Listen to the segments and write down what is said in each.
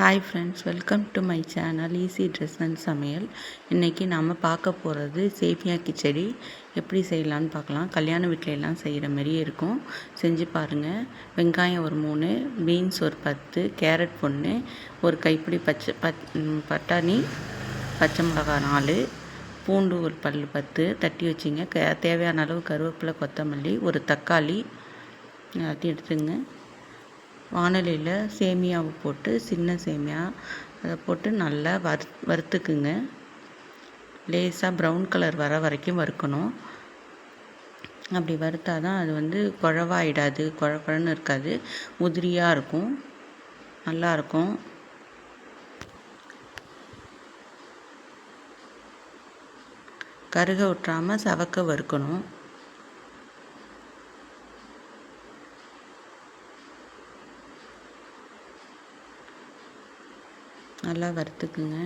Hi friends welcome to my channel easy dress and சமையல் இன்றைக்கி நாம் பார்க்க போகிறது சேமியா கிச்சடி. எப்படி செய்யலான்னு பார்க்கலாம். கல்யாண வீட்டில எல்லாம் செய்கிற மாதிரியே இருக்கும். செஞ்சு பாருங்கள் வெங்காயம் ஒரு மூணு பீன்ஸ் ஒரு பத்து கேரட் ஒன்று ஒரு கைப்பிடி பச்சை பத் பட்டாணி பச்சை மிளகாய் நாலு பூண்டு ஒரு பல் பத்து தட்டி வச்சிங்க. க தேவையான அளவு கருவேப்பிலை கொத்தமல்லி ஒரு தக்காளி எல்லாத்தையும் எடுத்துங்க. வானலியில் சேமியாவை போட்டு சின்ன சேமியா அதை போட்டு நல்லா வறு வறுத்துக்குங்க. லேசாக ப்ரௌன் கலர் வர வரைக்கும் வறுக்கணும். அப்படி வறுத்தா தான் அது வந்து குழவாயிடாது குழ இருக்காது உதிரியாக இருக்கும் நல்லாயிருக்கும் கருக விட்டுறாமல் சவக்க வறுக்கணும். நல்லா வறுத்துக்குங்க.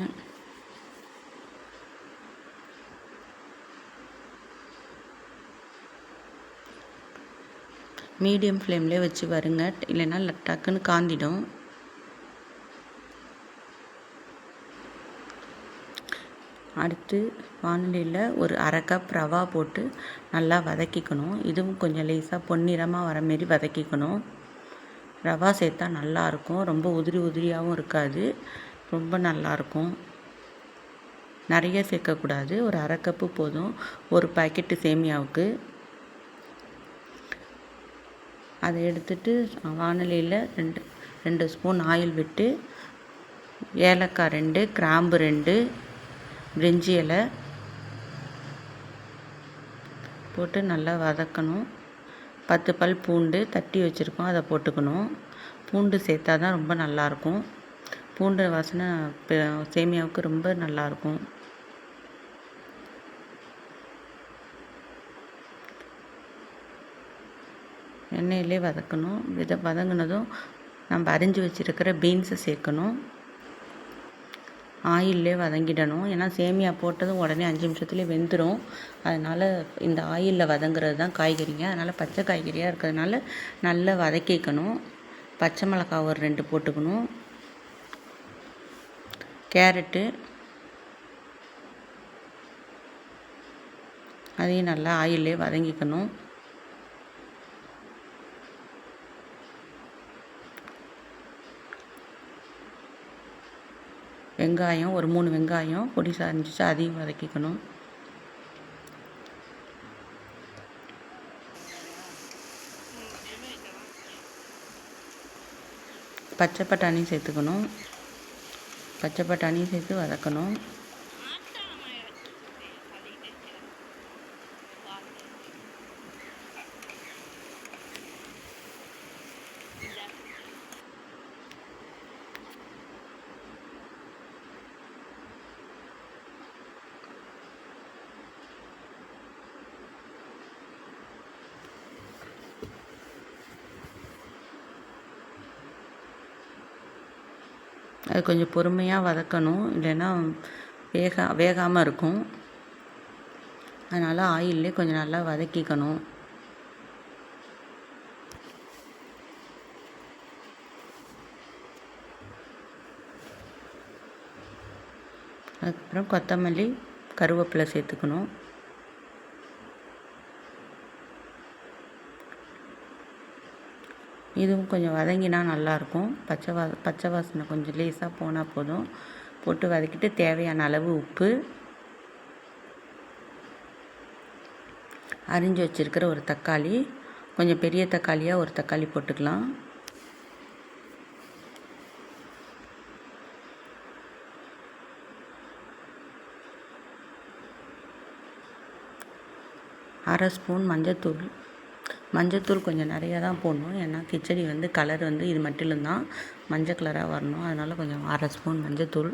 மீடியம் ஃப்ளேம்லேயே வச்சு வருங்க. இல்லைன்னா டக்குன்னு காந்திடும். அடுத்து வானிலையில் ஒரு அரை கப் ரவா போட்டு நல்லா வதக்கிக்கணும். இதுவும் கொஞ்சம் லேசாக பொன்னிறமாக வர மாரி வதக்கிக்கணும். ரவா சேர்த்தா நல்லாயிருக்கும் ரொம்ப உதிரி உதிரியாகவும் இருக்காது. ரொம்ப நல்லாயிருக்கும். நிறைய சேர்க்கக்கூடாது. ஒரு அரை கப்பு போதும். ஒரு பாக்கெட்டு சேமியாவுக்கு. அதை எடுத்துட்டு வானலியில் ரெண்டு ரெண்டு ஸ்பூன் ஆயில் விட்டு ஏலக்காய் ரெண்டு கிராம்பு ரெண்டு பிரிஞ்சி இலை போட்டு நல்லா வதக்கணும். பத்து பல் பூண்டு தட்டி வச்சுருக்கோம். அதை போட்டுக்கணும். பூண்டு சேர்த்தா தான் ரொம்ப நல்லாயிருக்கும். பூண்டு வாசனை சேமியாவுக்கு ரொம்ப நல்லாயிருக்கும். எண்ணெயிலே வதக்கணும். இதை வதங்கினதும் நம்ம அரிஞ்சு வச்சுருக்கிற பீன்ஸை சேர்க்கணும். ஆயிலே வதங்கிடணும். ஏன்னா சேமியா போட்டதும் உடனே அஞ்சு நிமிஷத்துலேயே வெந்துடும் அதனால் இந்த ஆயிலில் வதங்குறது தான் காய்கறிங்க. அதனால் பச்சை காய்கறியாக இருக்கிறதுனால நல்லா வதக்கிக்கணும். பச்சை மிளகா ஒரு ரெண்டு போட்டுக்கணும். கேரட்டு. அதையும் நல்லா ஆயிலே வதங்கிக்கணும். வெங்காயம் ஒரு மூணு வெங்காயம் பொடி சாரிஞ்சிச்சு அதையும் வதக்கிக்கணும். பச்சை பட்டாணியும் சேர்த்துக்கணும். பச்சை பட்டாணியும் சேர்த்து வதக்கணும். அது கொஞ்சம் பொறுமையாக வதக்கணும். இல்லைன்னா வேக வேகாமல் இருக்கும். அதனால் ஆயிலே கொஞ்சம் நல்லா வதக்கிக்கணும். அதுக்கப்புறம் கொத்தமல்லி கருவேப்பிலை சேர்த்துக்கணும். இதுவும் கொஞ்சம் வதங்கினா நல்லாயிருக்கும். பச்சை வா பச்சை வாசனை கொஞ்சம் லேசாக போனால் போதும். போட்டு வதக்கிட்டு தேவையான அளவு உப்பு. அரிஞ்சு வச்சுருக்கிற ஒரு தக்காளி. கொஞ்சம் பெரிய தக்காளியாக ஒரு தக்காளி போட்டுக்கலாம். அரை ஸ்பூன் மஞ்சத்தூள். மஞ்சத்தூள் கொஞ்சம் நிறையா தான் போடணும். ஏன்னா கிச்சடி வந்து கலர் வந்து இது மட்டும் தான் மஞ்சள் கலராக வரணும். அதனால் கொஞ்சம் அரை ஸ்பூன் மஞ்சத்தூள்.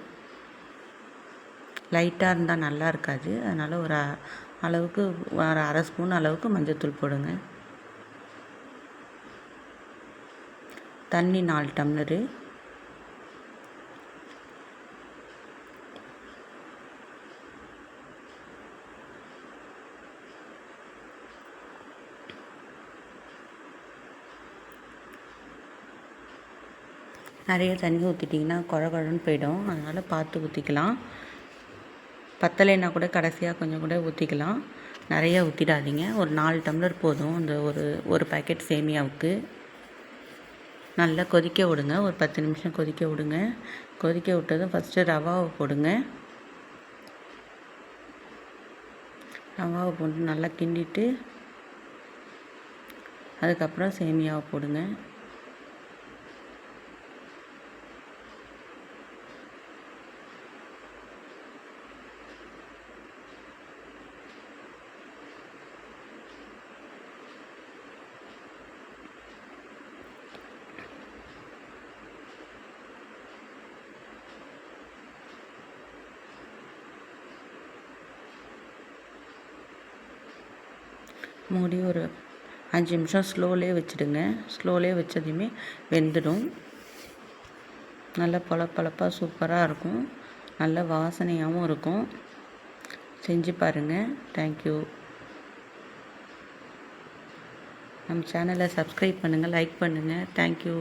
லைட்டாக இருந்தால் நல்லா இருக்காது. அதனால் ஒரு அளவுக்கு ஒரு அரை ஸ்பூன் அளவுக்கு மஞ்சத்தூள் போடுங்க. தண்ணி நாலு டம்ளரு. நிறைய தண்ணி ஊற்றிட்டிங்கன்னா குழ குழன்னு போயிடும். அதனால் பார்த்து ஊற்றிக்கலாம் பத்தலைன்னா கூட கடைசியாக கொஞ்சம் கூட ஊற்றிக்கலாம் நிறைய ஊற்றிடாதீங்க ஒரு நாலு டம்ளர் போதும். அந்த ஒரு ஒரு பேக்கெட் சேமியாவுக்கு. நல்லா கொதிக்க விடுங்க. ஒரு பத்து நிமிஷம் கொதிக்க விடுங்க. கொதிக்க விட்டதும் ஃபஸ்ட்டு ரவாவை போடுங்க. ரவாவை போட்டு நல்லா கிண்டிட்டு அதுக்கப்புறம் சேமியாவை போடுங்க. மூடி ஒரு அஞ்சு நிமிஷம் ஸ்லோலே வச்சுடுங்க. ஸ்லோலே வச்சதையுமே வெந்துடும். நல்லா பளபளப்பாக சூப்பராக இருக்கும். நல்ல வாசனையாகவும் இருக்கும். செஞ்சு பாருங்கள் தேங்க்யூ நம்ம சேனலை சப்ஸ்கிரைப் பண்ணுங்கள் லைக் பண்ணுங்கள் தேங்க்யூ